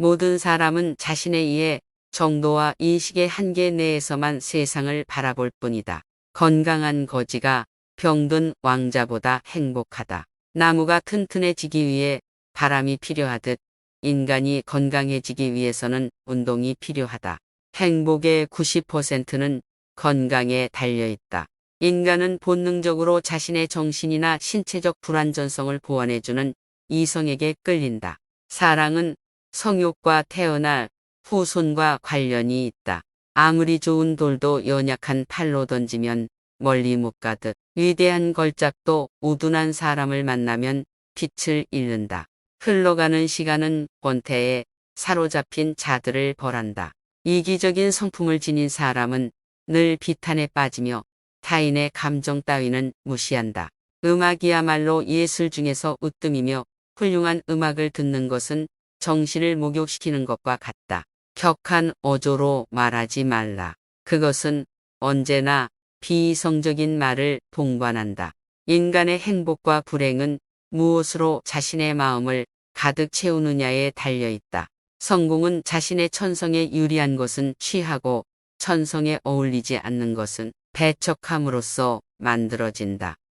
모든 사람은 자신에 의해 정도와 인식의 한계 내에서만 세상을 바라볼 뿐이다. 건강한 거지가 병든 왕자보다 행복하다. 나무가 튼튼해지기 위해 바람이 필요하듯 인간이 건강해지기 위해서는 운동이 필요하다. 행복의 90%는 건강에 달려있다. 인간은 본능적으로 자신의 정신이나 신체적 불완전성을 보완해주는 이성에게 끌린다. 사랑은 성욕과 태어날 후손과 관련이 있다. 아무리 좋은 돌도 연약한 팔로 던지면 멀리 못 가듯 위대한 걸작도 우둔한 사람을 만나면 빛을 잃는다. 흘러가는 시간은 권태에 사로잡힌 자들을 벌한다. 이기적인 성품을 지닌 사람은 늘 비탄에 빠지며 타인의 감정 따위는 무시한다. 음악이야말로 예술 중에서 으뜸이며 훌륭한 음악을 듣는 것은 정신을 목욕시키는 것과 같다. 격한 어조로 말하지 말라. 그것은 언제나 비이성적인 말을 동반한다. 인간의 행복과 불행은 무엇으로 자신의 마음을 가득 채우느냐에 달려있다. 성공은 자신의 천성에 유리한 것은 취하고 천성에 어울리지 않는 것은 배척함으로써 만들어진다.